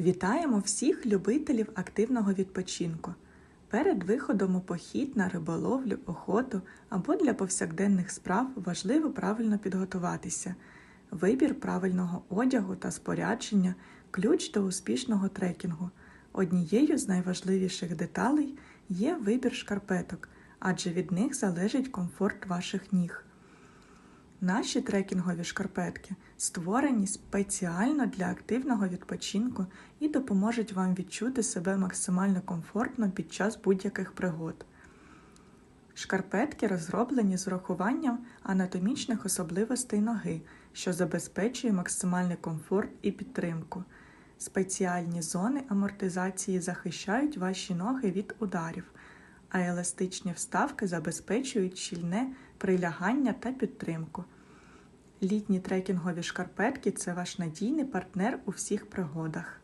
Вітаємо всіх любителів активного відпочинку. Перед виходом у похід на риболовлю, охоту або для повсякденних справ важливо правильно підготуватися. Вибір правильного одягу та спорядження ключ до успішного трекінгу. Однією з найважливіших деталей є вибір шкарпеток, адже від них залежить комфорт ваших ніг. Наші трекінгові шкарпетки створені спеціально для активного відпочинку і допоможуть вам відчути себе максимально комфортно під час будь-яких пригод. Шкарпетки розроблені з урахуванням анатомічних особливостей ноги, що забезпечує максимальний комфорт і підтримку. Спеціальні зони амортизації захищають ваші ноги від ударів, а еластичні вставки забезпечують щільне прилягання та підтримку. Літні трекінгові шкарпетки це ваш надійний партнер у всіх пригодах.